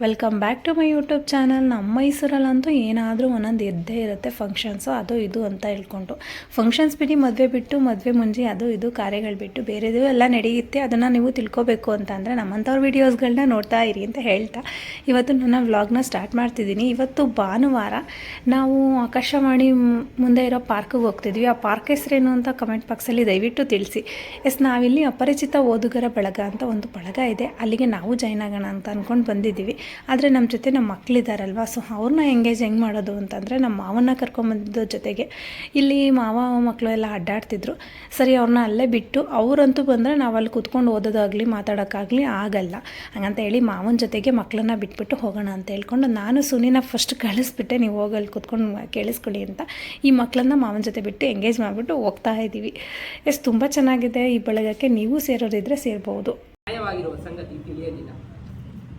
Welcome back to my YouTube channel ನಮ್ಮ ಮೈಸೂರಲ್ಲಂತೂ ಏನಾದರೂ ಒಂದೊಂದು ಇದ್ದೇ ಇರುತ್ತೆ ಫಂಕ್ಷನ್ಸು ಅದು ಇದು ಅಂತ ಹೇಳ್ಕೊಂಡು. ಫಂಕ್ಷನ್ಸ್ ಬಿಟ್ಟು ಮದುವೆ ಬಿಟ್ಟು, ಮದುವೆ ಮುಂಜಿ, ಅದು ಇದು ಕಾರ್ಯಗಳು ಬಿಟ್ಟು ಬೇರೆದು ಎಲ್ಲ ನಡೆಯುತ್ತೆ. ಅದನ್ನು ನೀವು ತಿಳ್ಕೊಬೇಕು ಅಂತ ಅಂದರೆ ನಮ್ಮಂಥವ್ರ ವೀಡಿಯೋಸ್ಗಳನ್ನ ನೋಡ್ತಾ ಇರಿ ಅಂತ ಹೇಳ್ತಾ. ಇವತ್ತು ನನ್ನ ವ್ಲಾಗ್ನ ಸ್ಟಾರ್ಟ್ ಮಾಡ್ತಿದ್ದೀನಿ. ಇವತ್ತು ಭಾನುವಾರ ನಾವು ಆಕಾಶವಾಣಿ ಮುಂದೆ ಇರೋ ಪಾರ್ಕಿಗೆ ಹೋಗ್ತಿದ್ವಿ. ಆ ಪಾರ್ಕ್ ಹೆಸರೇನು ಅಂತ ಕಮೆಂಟ್ ಬಾಕ್ಸಲ್ಲಿ ದಯವಿಟ್ಟು ತಿಳಿಸಿ. ಎಸ್, ನಾವಿಲ್ಲಿ ಅಪರಿಚಿತ ಓದುಗರ ಬಳಗ ಅಂತ ಒಂದು ಬಳಗ ಇದೆ. ಅಲ್ಲಿಗೆ ನಾವು ಜಾಯ್ನ್ ಆಗೋಣ ಅಂತ ಅಂದ್ಕೊಂಡು ಬಂದಿದ್ದೀವಿ. ಆದರೆ ನಮ್ಮ ಜೊತೆ ನಮ್ಮ ಮಕ್ಕಳಿದ್ದಾರಲ್ವ ಸೊ ಅವ್ರನ್ನ ಎಂಗೇಜ್ ಹೆಂಗೆ ಮಾಡೋದು ಅಂತಂದರೆ ನಮ್ಮ ಮಾವನ್ನ ಕರ್ಕೊಂಬಂದಿದ್ದ ಜೊತೆಗೆ. ಇಲ್ಲಿ ಮಾವ ಮಕ್ಕಳು ಎಲ್ಲ ಅಡ್ಡಾಡ್ತಿದ್ರು. ಸರಿ ಅವ್ರನ್ನ ಅಲ್ಲೇ ಬಿಟ್ಟು ಅವರಂತೂ ಬಂದರೆ ನಾವು ಅಲ್ಲಿ ಕೂತ್ಕೊಂಡು ಓದೋದಾಗಲಿ, ಮಾತಾಡೋಕ್ಕಾಗಲಿ ಆಗಲ್ಲ. ಹಂಗಂತ ಹೇಳಿ ಮಾವನ ಜೊತೆಗೆ ಮಕ್ಕಳನ್ನ ಬಿಟ್ಬಿಟ್ಟು ಹೋಗೋಣ ಅಂತ ಹೇಳ್ಕೊಂಡು ನಾನು ಸುನಿನ ಫಸ್ಟ್ ಕಳಿಸ್ಬಿಟ್ಟೆ, ನೀವು ಹೋಗಿ ಅಲ್ಲಿ ಕೂತ್ಕೊಂಡು ಕೇಳಿಸ್ಕೊಳ್ಳಿ ಅಂತ. ಈ ಮಕ್ಕಳನ್ನ ಮಾವನ ಜೊತೆ ಬಿಟ್ಟು ಎಂಗೇಜ್ ಮಾಡಿಬಿಟ್ಟು ಹೋಗ್ತಾ ಇದ್ದೀವಿ. ಎಸ್, ತುಂಬ ಚೆನ್ನಾಗಿದೆ ಈ ಬಳಗಕ್ಕೆ. ನೀವು ಸೇರೋರಿದ್ರೆ ಸೇರ್ಬೋದು. ಸಂಗತಿ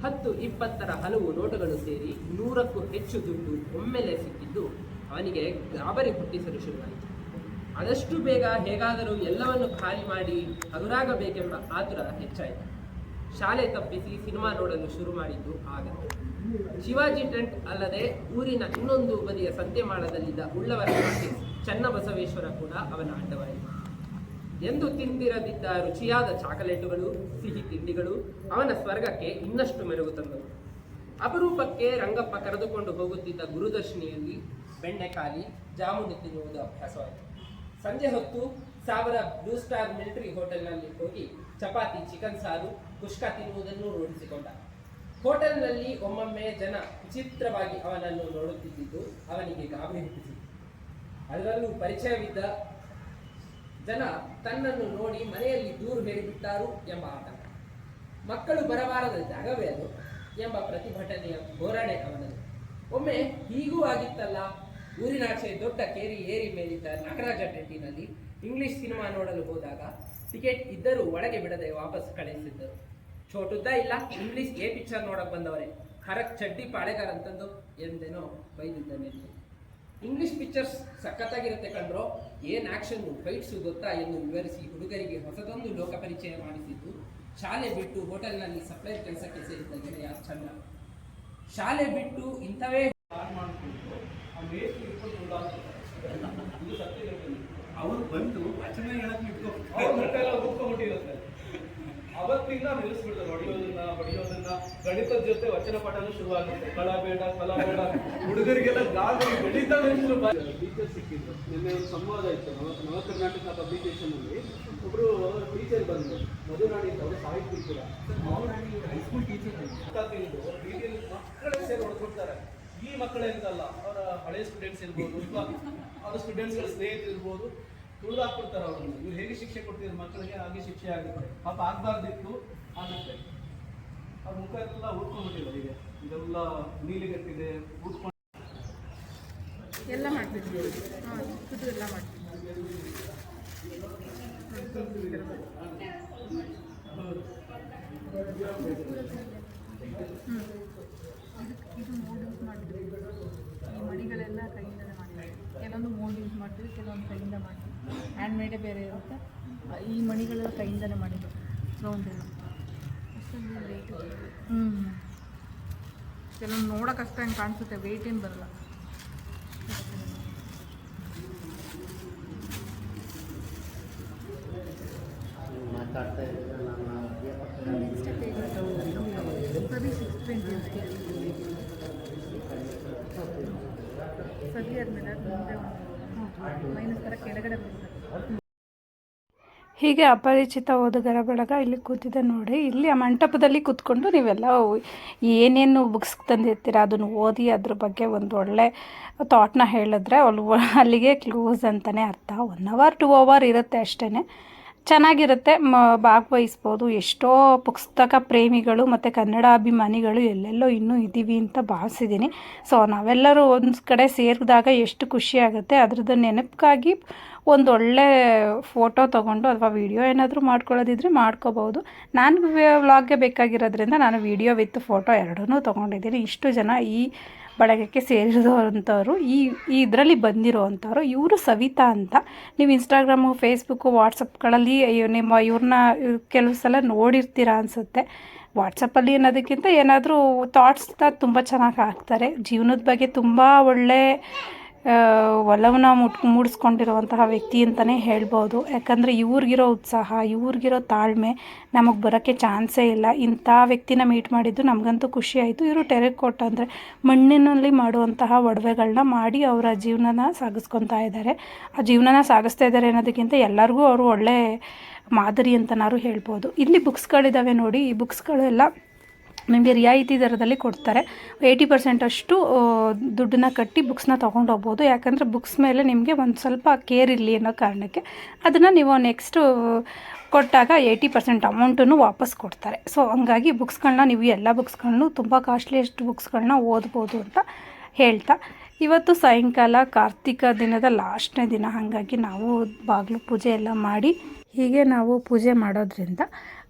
ಹತ್ತು, ಇಪ್ಪತ್ತರ ಹಲವು ನೋಟುಗಳು ಸೇರಿ ನೂರಕ್ಕೂ ಹೆಚ್ಚು ದುಡ್ಡು ಒಮ್ಮೆಲೆ ಸಿಕ್ಕಿದ್ದು ಅವನಿಗೆ ಗಾಬರಿ ಹುಟ್ಟಿಸಲು ಶುರುವಾಯಿತು. ಆದಷ್ಟು ಬೇಗ ಹೇಗಾದರೂ ಎಲ್ಲವನ್ನು ಖಾಲಿ ಮಾಡಿ ಹಗುರಾಗಬೇಕೆಂಬ ಆತುರ ಹೆಚ್ಚಾಯಿತು. ಶಾಲೆ ತಪ್ಪಿಸಿ ಸಿನಿಮಾ ನೋಡಲು ಶುರು ಮಾಡಿದ್ದು ಆಗ. ಶಿವಾಜಿ ಟೆಂಟ್ ಅಲ್ಲದೆ ಊರಿನ ಇನ್ನೊಂದು ಬದಿಯ ಸಂತೆಮಾಳದಲ್ಲಿದ್ದ ಉಳ್ಳವರ ಮಾರ್ಕೆಟ್ ಚನ್ನಬಸವೇಶ್ವರ ಕೂಡ ಅವನ ಅಡ್ಡವಾಯಿತು ಎಂದು ತಿಂದಿರದಿದ್ದ ರುಚಿಯಾದ ಚಾಕಲೇಟುಗಳು, ಸಿಹಿ ತಿಂಡಿಗಳು ಅವನ ಸ್ವರ್ಗಕ್ಕೆ ಇನ್ನಷ್ಟು ಮೆರುಗು ತಂದವು. ಅಪರೂಪಕ್ಕೆ ರಂಗಪ್ಪ ಕರೆದುಕೊಂಡು ಹೋಗುತ್ತಿದ್ದ ಗುರುದರ್ಶಿನಿಯಲ್ಲಿ ಬೆಣ್ಣೆಕಾಲಿ ಜಾಮೂನು ತಿನ್ನುವುದು ಅಭ್ಯಾಸವಾಯಿತು. ಸಂಜೆ ಹೊತ್ತು ಸಾವಿರ ಬ್ಲೂ ಸ್ಟಾರ್ ಮಿಲಿಟರಿ ಹೋಟೆಲ್ನಲ್ಲಿ ಹೋಗಿ ಚಪಾತಿ, ಚಿಕನ್ ಸಾರು ಕುಷ್ಕ ತಿನ್ನುವುದನ್ನು ರೂಢಿಸಿಕೊಂಡ. ಹೋಟೆಲ್ನಲ್ಲಿ ಒಮ್ಮೊಮ್ಮೆ ಜನ ವಿಚಿತ್ರವಾಗಿ ಅವನನ್ನು ನೋಡುತ್ತಿದ್ದು ಅವನಿಗೆ ಗಾಬರಿ ಹುಟ್ಟಿಸಿತು ಅದರಲ್ಲೂ ಪರಿಚಯವಿದ್ದ ಜನ ತನ್ನನ್ನು ನೋಡಿ ಮನೆಯಲ್ಲಿ ದೂರು ಹೇಳಿಬಿಟ್ಟಾರು ಎಂಬ ಆತಂಕ. ಮಕ್ಕಳು ಬರಬಾರದ ಜಾಗವೇ ಅದು ಎಂಬ ಪ್ರತಿಭಟನೆಯ ಧೋರಣೆ ಅವನದು ಒಮ್ಮೆ ಹೀಗೂ ಆಗಿತ್ತಲ್ಲ ಊರಿನಾಚೆ ದೊಡ್ಡ ಕೇರಿ ಏರಿ ಮೇಲಿದ್ದ ನಾಗರಾಜ ಟೆಂಟಿನಲ್ಲಿ ಇಂಗ್ಲಿಷ್ ಸಿನಿಮಾ ನೋಡಲು ಹೋದಾಗ ಟಿಕೆಟ್ ಇದ್ದರೂ ಒಳಗೆ ಬಿಡದೆ ವಾಪಸ್ ಕಳಿಸಿದ್ದರು. ಚೋಟುದ್ದ ಇಲ್ಲ, ಇಂಗ್ಲಿಷ್ ಎ ಪಿಕ್ಚರ್ ನೋಡಕ್ ಬಂದವರೇ. ಖರಕ್ ಚಡ್ಡಿ ಪಾಳೆಗಾರ ಅಂತಂದು ಎಂದೇನೋ ಬೈದಿದ್ದಾನೆ ಇಂಗ್ಲಿಷ್ ಪಿಕ್ಚರ್ಸ್ ಸಖತ್ತಾಗಿರುತ್ತೆ ಕಂಡ್ರೋ ಏನ್ ಆಕ್ಷನ್ ಫೈಟ್ಸ್ ಗೊತ್ತಾ ಎಂದು ವಿವರಿಸಿ ಹುಡುಗರಿಗೆ ಹೊಸದೊಂದು ಲೋಕ ಪರಿಚಯ ಮಾಡಿಸಿದ್ದು. ಶಾಲೆ ಬಿಟ್ಟು ಹೋಟೆಲ್ನಲ್ಲಿ ಸಪ್ಲೈ ಕೆಲಸಕ್ಕೆ ಸೇರಿದ್ದ ಗೆಳೆಯ ಚಂದ್ರ. ಶಾಲೆ ಬಿಟ್ಟು ಇಂಥವೇ ಅವ್ರು ಬಂದು ವಚನ ಹೇಳಕ್ ಇಟ್ಕೊಂಡು ಅವ್ರ ಹೊಟ್ಟೆ ಎಲ್ಲ ಉತ್ಕೊಂಡ್ಬಿಟ್ಟಿರುತ್ತೆ ಅವತ್ತಿಂದ ನಿಲ್ಲಿಸ್ಬಿಡ್ತಾರೆ ಗಣಿತದ ಜೊತೆ ವಚನ ಶುರು ಶುರುವಾಗುತ್ತೆ. ಕಳ ಬೇಡ ಕಲ ಬೇಡ. ಹುಡುಗರಿಗೆಲ್ಲ ಗಾಳಿ ಗಣಿತವೇ ಶುರು ಟೀಚರ್ ಸಿಕ್ಕಿದ್ರು. ನಿನ್ನೆ ಒಂದು ಸಂವಾದ ಇತ್ತು ನವ ನವ ಕರ್ನಾಟಕ ಪಬ್ಲಿಕೇಶನ್ ಅಲ್ಲಿ. ಒಬ್ರು ಟೀಚರ್ ಬಂದ್ರು. ಮಧು ನಾಡಿ ಅವರು ಸಾಹಿತ್ಯ ಕೂಡ ಹೈಸ್ಕೂಲ್ ಟೀಚರ್ ಟೀಚರ್ ಮಕ್ಕಳೇ ಸೇರಿ ಹೊಡ್ಕೊಡ್ತಾರೆ ಈ ಮಕ್ಕಳೇ ಅಂತಲ್ಲ ಅವರ ಹಳೆ ಸ್ಟೂಡೆಂಟ್ಸ್ ಇರ್ಬೋದು ಅಥವಾ ಅವರ ಸ್ಟೂಡೆಂಟ್ಸ್ಗಳ ಸ್ನೇಹಿತರು ಇರ್ಬೋದು ತುಳಿದಾಕ್ಬಿಡ್ತಾರೆ ಅವ್ರನ್ನ. ನೀವು ಹೇಗೆ ಶಿಕ್ಷೆ ಕೊಡ್ತಿದ್ರು ಮಕ್ಕಳಿಗೆ ಹಾಗೆ ಶಿಕ್ಷೆ ಆಗುತ್ತೆ. ಪಾಪ ಆಗ್ಬಾರ್ದಿತ್ತು ಆಗುತ್ತೆ. ಅವ್ರ ಮುಖ ಎಲ್ಲ ಊದ್ಕೊಂಡ್ಬಿಟ್ಟಿದೆ ಈಗ. ಇದೆಲ್ಲ ನೀಲಿಗಟ್ಟಿದೆ ಉಟ್ಕೊಂಡು ಎಲ್ಲ ಹಾಂ ಹ್ಞೂ ಇದು ಮೋಡ್ ಯೂಸ್ ಈ ಕೆಲವೊಂದು ಮೋಡ್ ಯೂಸ್ ಮಾಡ್ತೀವಿ, ಕೆಲವೊಂದು ಕೈಯಿಂದ ಮಾಡ್ತೀವಿ. ಹ್ಯಾಂಡ್ ಮೇಡೇ ಬೇರೆ ಇರುತ್ತೆ. ಈ ಮಣಿಗಳೆಲ್ಲ ಕೈಯಿಂದಲೇ ಮಾಡಿದ್ದು. ರೇಟ್ ಹ್ಞೂ ಕೆಲವೊಂದು ನೋಡೋಕೆ ಅಷ್ಟೇ ಹಂಗೆ ಕಾಣಿಸುತ್ತೆ ವೆಯ್ಟ್ ಏನು ಬರಲ್ಲ. ಸರಿ ಆದಮೇಲೆ ಮುಂದೆ ಮೈನಸ್ ಥರ ಕೆಳಗಡೆ ಬರುತ್ತೆ ಹೀಗೆ ಅಪರಿಚಿತ ಓದುಗರ ಬಳಗ ಇಲ್ಲಿ ಕೂತಿದೆ ನೋಡಿ, ಇಲ್ಲಿ ಆ ಮಂಟಪದಲ್ಲಿ ಕೂತ್ಕೊಂಡು ನೀವೆಲ್ಲ ಏನೇನು ಬುಕ್ಸ್ ತಂದಿರ್ತೀರ? ಅದನ್ನು ಓದಿ ಅದ್ರ ಬಗ್ಗೆ ಒಂದು ಒಳ್ಳೆ ಥಾಟ್ನ ಹೇಳಿದ್ರೆ ಅಲ್ಲಿ ಅಲ್ಲಿಗೆ ಕ್ಲೋಸ್ ಅಂತಲೇ ಅರ್ಥ. ಒನ್ ಅವರ್ ಟೂ ಅವರ್ ಇರುತ್ತೆ ಅಷ್ಟೇ ಚೆನ್ನಾಗಿರುತ್ತೆ. ಮ, ಭಾಗವಹಿಸ್ಬೋದು. ಎಷ್ಟೋ ಪುಸ್ತಕ ಪ್ರೇಮಿಗಳು ಮತ್ತು ಕನ್ನಡ ಅಭಿಮಾನಿಗಳು ಎಲ್ಲೆಲ್ಲೋ ಇನ್ನೂ ಇದ್ದೀವಿ ಅಂತ ಭಾವಿಸಿದ್ದೀನಿ. ಸೊ ನಾವೆಲ್ಲರೂ ಒಂದು ಕಡೆ ಸೇರಿದಾಗ ಎಷ್ಟು ಖುಷಿ ಆಗುತ್ತೆ. ಅದ್ರದ್ದು ನೆನಪಿಗಾಗಿ ಒಂದು ಒಳ್ಳೆ ಫೋಟೋ ತೊಗೊಂಡು ಅಥವಾ ವಿಡಿಯೋ ಏನಾದರೂ ಮಾಡ್ಕೊಳ್ಳೋದಿದ್ರೆ ಮಾಡ್ಕೋಬೋದು. ನಾನು ವ್ಲಾಗ್ಗೆ ಬೇಕಾಗಿರೋದ್ರಿಂದ ನಾನು ವಿಡಿಯೋ ವಿತ್ ಫೋಟೋ ಎರಡನ್ನೂ ತೊಗೊಂಡಿದ್ದೀನಿ. ಇಷ್ಟು ಜನ ಈ ಬಳಗಕ್ಕೆ ಸೇರಿರೋವಂಥವ್ರು, ಈ ಈ ಇದರಲ್ಲಿ ಬಂದಿರೋವಂಥವ್ರು, ಇವರು ಸವಿತಾ ಅಂತ. ನೀವು ಇನ್ಸ್ಟಾಗ್ರಾಮು ಫೇಸ್ಬುಕ್ಕು ವಾಟ್ಸಪ್ಗಳಲ್ಲಿ ನಿಮ್ಮ ಇವ್ರನ್ನ ಕೆಲವು ಸಲ ನೋಡಿರ್ತೀರ ಅನಿಸುತ್ತೆ. ವಾಟ್ಸಪ್ಪಲ್ಲಿ ಅನ್ನೋದಕ್ಕಿಂತ ಏನಾದರೂ ಥಾಟ್ಸ್ನ ತುಂಬ ಚೆನ್ನಾಗಿ ಹಾಕ್ತಾರೆ. ಜೀವನದ ಬಗ್ಗೆ ತುಂಬ ಒಳ್ಳೆ ಒಲವನ್ನ ಮುಟ್, ಮೂಡಿಸ್ಕೊಂಡಿರುವಂತಹ ವ್ಯಕ್ತಿ ಅಂತಲೇ ಹೇಳ್ಬೋದು. ಯಾಕಂದರೆ ಇವ್ರಿಗಿರೋ ಉತ್ಸಾಹ, ಇವ್ರಿಗಿರೋ ತಾಳ್ಮೆ ನಮಗೆ ಬರೋಕ್ಕೆ ಚಾನ್ಸೇ ಇಲ್ಲ. ಇಂಥ ವ್ಯಕ್ತಿನ ಮೀಟ್ ಮಾಡಿದ್ದು ನಮಗಂತೂ ಖುಷಿ ಆಯಿತು. ಇವರು ಟೆರೆಕೋಟ್ ಅಂದರೆ ಮಣ್ಣಿನಲ್ಲಿ ಮಾಡುವಂತಹ ಒಡವೆಗಳನ್ನ ಮಾಡಿ ಅವರ ಜೀವನನ ಸಾಗಿಸ್ಕೊತಾ ಇದ್ದಾರೆ. ಆ ಜೀವನನ ಸಾಗಿಸ್ತಾ ಇದ್ದಾರೆ ಅನ್ನೋದಕ್ಕಿಂತ ಎಲ್ಲರಿಗೂ ಅವರು ಒಳ್ಳೆ ಮಾದರಿ ಅಂತನಾದ್ರು ಹೇಳ್ಬೋದು. ಇಲ್ಲಿ ಬುಕ್ಸ್ಗಳಿದ್ದಾವೆ ನೋಡಿ. ಈ ಬುಕ್ಸ್ಗಳೆಲ್ಲ ನಿಮಗೆ ರಿಯಾಯಿತಿ ದರದಲ್ಲಿ ಕೊಡ್ತಾರೆ. ಏಯ್ಟಿ ಪರ್ಸೆಂಟಷ್ಟು ದುಡ್ಡನ್ನ ಕಟ್ಟಿ ಬುಕ್ಸ್ನ ತೊಗೊಂಡು ಹೋಗ್ಬೋದು. ಯಾಕಂದರೆ ಬುಕ್ಸ್ ಮೇಲೆ ನಿಮಗೆ ಒಂದು ಸ್ವಲ್ಪ ಕೇರ್ ಇರಲಿ ಅನ್ನೋ ಕಾರಣಕ್ಕೆ ಅದನ್ನು ನೀವು ನೆಕ್ಸ್ಟು ಕೊಟ್ಟಾಗ ಏಯ್ಟಿ ಪರ್ಸೆಂಟ್ ಅಮೌಂಟನ್ನು ವಾಪಸ್ ಕೊಡ್ತಾರೆ. ಸೊ ಹಂಗಾಗಿ ಬುಕ್ಸ್ಗಳನ್ನ ನೀವು ಎಲ್ಲ ಬುಕ್ಸ್ಗಳನ್ನು ತುಂಬ ಕಾಸ್ಟ್ಲಿಯಷ್ಟು ಬುಕ್ಸ್ಗಳನ್ನ ಓದ್ಬೋದು ಅಂತ ಹೇಳ್ತಾ. ಇವತ್ತು ಸಾಯಂಕಾಲ, ಕಾರ್ತಿಕ ದಿನದ ಲಾಸ್ಟ್ನೇ ದಿನ. ಹಾಗಾಗಿ ನಾವು ಬಾಗಿಲು ಪೂಜೆ ಎಲ್ಲ ಮಾಡಿ ಹೀಗೆ ನಾವು ಪೂಜೆ ಮಾಡೋದ್ರಿಂದ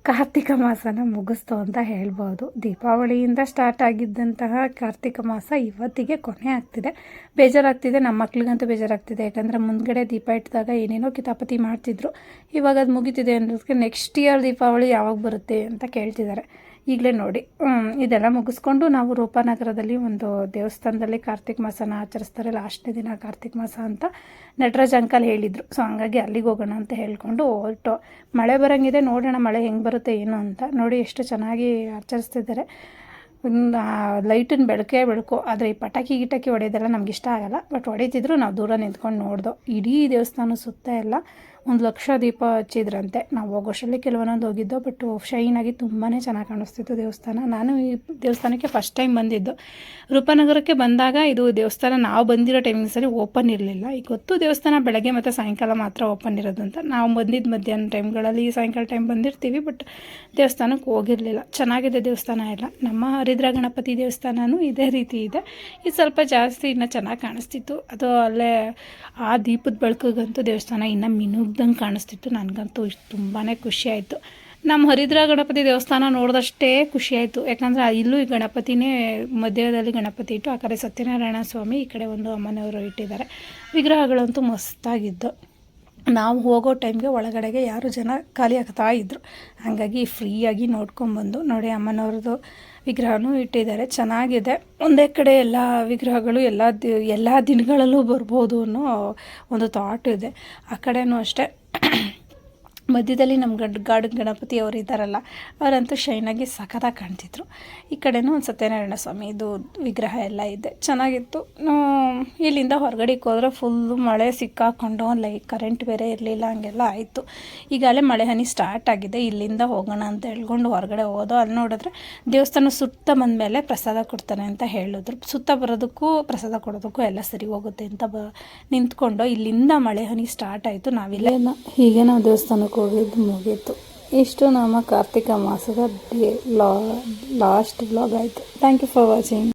ಕಾರ್ತಿಕ ಮಾಸನ ಮುಗಿಸ್ತು ಅಂತ ಹೇಳ್ಬೋದು. ದೀಪಾವಳಿಯಿಂದ ಸ್ಟಾರ್ಟ್ ಆಗಿದ್ದಂತಹ ಕಾರ್ತಿಕ ಮಾಸ ಇವತ್ತಿಗೆ ಕೊನೆ ಆಗ್ತಿದೆ. ಬೇಜಾರಾಗ್ತಿದೆ ನಮ್ಮ ಮಕ್ಳಿಗಂತೂ ಬೇಜಾರಾಗ್ತಿದೆ. ಯಾಕಂದರೆ ಮುಂದ್ಗಡೆ ದೀಪ ಇಟ್ಟಿದಾಗ ಏನೇನೋ ಕಿತಾಪತಿ ಮಾಡ್ತಿದ್ರು. ಇವಾಗ ಅದು ಮುಗಿತಿದೆ ಅನ್ನೋದಕ್ಕೆ ನೆಕ್ಸ್ಟ್ ಇಯರ್ ದೀಪಾವಳಿ ಯಾವಾಗ ಬರುತ್ತೆ ಅಂತ ಕೇಳ್ತಿದ್ದಾರೆ. ಈಗಲೇ ನೋಡಿ. ಇದೆಲ್ಲ ಮುಗಿಸ್ಕೊಂಡು ನಾವು ರೂಪಾನಗರದಲ್ಲಿ ಒಂದು ದೇವಸ್ಥಾನದಲ್ಲಿ ಕಾರ್ತಿಕ ಮಾಸನ ಆಚರಿಸ್ತಾರೆ. ಲಾಸ್ಟ್ನೇ ದಿನ ಕಾರ್ತಿಕ ಮಾಸ ಅಂತ ನಟರಾಜ್ ಅಂಕಲ್ ಹೇಳಿದರು. ಸೊ ಹಂಗಾಗಿ ಅಲ್ಲಿಗೆ ಹೋಗೋಣ ಅಂತ ಹೇಳ್ಕೊಂಡು ಹೊರಟು. ಮಳೆ ಬರೋಂಗಿದೆ, ನೋಡೋಣ ಮಳೆ ಹೆಂಗೆ ಬರುತ್ತೆ ಏನು ಅಂತ. ನೋಡಿ ಎಷ್ಟು ಚೆನ್ನಾಗಿ ಆಚರಿಸ್ತಿದ್ದಾರೆ. ಒಂದು ಲೈಟಿನ ಬೆಳಕೆ ಬೆಳಕು, ಆದರೆ ಈ ಪಟಾಕಿ ಗಿಟಾಕಿ ಹೊಡೆಯೋದೆಲ್ಲ ನಮ್ಗೆ ಇಷ್ಟ ಆಗಲ್ಲ. ಬಟ್ ಹೊಡಿತಿದ್ರು, ನಾವು ದೂರ ನಿಂತ್ಕೊಂಡು ನೋಡ್ದೋ. ಇಡೀ ದೇವಸ್ಥಾನ ಸುತ್ತ ಎಲ್ಲ ಒಂದು ಲಕ್ಷ ದೀಪ ಹಚ್ಚಿದ್ರಂತೆ. ನಾವು ಹೋಗೋಷ್ಟರಲ್ಲಿ ಕೆಲವೊಂದೊಂದು ಹೋಗಿದ್ದೋ ಬಟ್ ಶೈನಾಗಿ ತುಂಬಾ ಚೆನ್ನಾಗಿ ಕಾಣಿಸ್ತಿತ್ತು ದೇವಸ್ಥಾನ. ನಾನು ಈ ದೇವಸ್ಥಾನಕ್ಕೆ ಫಸ್ಟ್ ಟೈಮ್ ಬಂದಿದ್ದು. ರೂಪನಗರಕ್ಕೆ ಬಂದಾಗ ಇದು ದೇವಸ್ಥಾನ ನಾವು ಬಂದಿರೋ ಟೈಮಿಂಗ್ಸಲ್ಲಿ ಓಪನ್ ಇರಲಿಲ್ಲ. ಈಗ ಗೊತ್ತು ದೇವಸ್ಥಾನ ಬೆಳಗ್ಗೆ ಮತ್ತು ಸಾಯಂಕಾಲ ಮಾತ್ರ ಓಪನ್ ಇರೋದು ಅಂತ. ನಾವು ಬಂದಿದ್ದು ಮಧ್ಯಾಹ್ನ ಟೈಮ್ಗಳಲ್ಲಿ ಸಾಯಂಕಾಲ ಟೈಮ್ ಬಂದಿರ್ತೀವಿ ಬಟ್ ದೇವಸ್ಥಾನಕ್ಕೆ ಹೋಗಿರಲಿಲ್ಲ. ಚೆನ್ನಾಗಿದೆ ದೇವಸ್ಥಾನ ಎಲ್ಲ. ನಮ್ಮ ಹರಿದ್ರ ಗಣಪತಿ ದೇವಸ್ಥಾನವೂ ಇದೇ ರೀತಿ ಇದೆ. ಇದು ಸ್ವಲ್ಪ ಜಾಸ್ತಿ ಇನ್ನೂ ಚೆನ್ನಾಗಿ ಕಾಣಿಸ್ತಿತ್ತು. ಅದು ಅಲ್ಲೇ ಆ ದೀಪದ ಬೆಳಕಿಗಂತೂ ದೇವಸ್ಥಾನ ಇನ್ನೂ ಮಿನುಗ್ದಂಗೆ ಕಾಣಿಸ್ತಿತ್ತು. ನನಗಂತೂ ಇಷ್ಟು ತುಂಬಾ ಖುಷಿಯಾಯಿತು ನಮ್ಮ ಹರಿದ್ರ ಗಣಪತಿ ದೇವಸ್ಥಾನ ನೋಡಿದಷ್ಟೇ ಖುಷಿಯಾಯಿತು ಯಾಕಂದರೆ ಇಲ್ಲೂ ಈ ಗಣಪತಿನೇ ಮಧ್ಯದಲ್ಲಿ ಗಣಪತಿ ಇಟ್ಟು ಆ ಕಡೆ ಸತ್ಯನಾರಾಯಣ ಸ್ವಾಮಿ ಈ ಕಡೆ ಒಂದು ಅಮ್ಮನವರು ಇಟ್ಟಿದ್ದಾರೆ. ವಿಗ್ರಹಗಳಂತೂ ಮಸ್ತಾಗಿದ್ದು. ನಾವು ಹೋಗೋ ಟೈಮ್ಗೆ ಒಳಗಡೆಗೆ ಯಾರು ಜನ ಖಾಲಿ ಆಗ್ತಾ ಇದ್ದರು ಹಾಗಾಗಿ ಫ್ರೀಯಾಗಿ ನೋಡ್ಕೊಂಬಂದು ನೋಡಿ ಅಮ್ಮನವ್ರದ್ದು ವಿಗ್ರಹನೂ ಇಟ್ಟಿದ್ದಾರೆ. ಚೆನ್ನಾಗಿದೆ. ಒಂದೇ ಕಡೆ ಎಲ್ಲ ವಿಗ್ರಹಗಳು ಎಲ್ಲ ದಿ, ಎಲ್ಲ ದಿನಗಳಲ್ಲೂ ಬರ್ಬೋದು ಅನ್ನೋ ಒಂದು ಥಾಟ್ ಇದೆ. ಆ ಕಡೆಯೂ ಅಷ್ಟೇ. ಮಧ್ಯದಲ್ಲಿ ನಮ್ಮ ಗಡ್ ಗಾಡು ಗಣಪತಿ ಅವರು ಇದ್ದಾರಲ್ಲ, ಅವರಂತೂ ಶೈನಾಗಿ ಸಖತ್ತಾಗಿ ಕಾಣ್ತಿದ್ರು. ಈ ಕಡೆನೂ ಒಂದು ಸತ್ಯನಾರಾಯಣ ಸ್ವಾಮಿ, ಇದು ವಿಗ್ರಹ ಎಲ್ಲ ಇದೆ. ಚೆನ್ನಾಗಿತ್ತು. ಇಲ್ಲಿಂದ ಹೊರಗಡೆ ಹೋದ್ರೆ ಫುಲ್ಲು ಮಳೆ ಸಿಕ್ಕಾಕೊಂಡು ಲೈಕ್ ಕರೆಂಟ್ ಬೇರೆ ಇರಲಿಲ್ಲ, ಹಂಗೆಲ್ಲ ಆಯಿತು. ಈಗಾಗಲೇ ಮಳೆ ಹನಿ ಸ್ಟಾರ್ಟ್ ಆಗಿದೆ, ಇಲ್ಲಿಂದ ಹೋಗೋಣ ಅಂತ ಹೇಳ್ಕೊಂಡು ಹೊರಗಡೆ ಹೋದೋ ಅಲ್ಲಿ ನೋಡಿದ್ರೆ ದೇವಸ್ಥಾನ ಸುತ್ತ ಬಂದಮೇಲೆ ಪ್ರಸಾದ ಕೊಡ್ತಾನೆ ಅಂತ ಹೇಳಿದ್ರು. ಸುತ್ತ ಬರೋದಕ್ಕೂ ಪ್ರಸಾದ ಕೊಡೋದಕ್ಕೂ ಎಲ್ಲ ಸರಿ ಹೋಗುತ್ತೆ ಅಂತ ಬ ನಿಂತ್ಕೊಂಡು ಇಲ್ಲಿಂದ ಮಳೆ ಹನಿ ಸ್ಟಾರ್ಟ್ ಆಯಿತು, ನಾವಿಲ್ಲ. ಹೀಗೆ ನಾವು ದೇವಸ್ಥಾನಕ್ಕೆ ಹೋಗಿದ್ದು ಮುಗೀತು. ಇಷ್ಟು ನಮ್ಮ ಕಾರ್ತಿಕ ಮಾಸದ ಡೇ ಲಾಸ್ಟ್ ಬ್ಲಾಗ್ ಆಯಿತು. Thank you for watching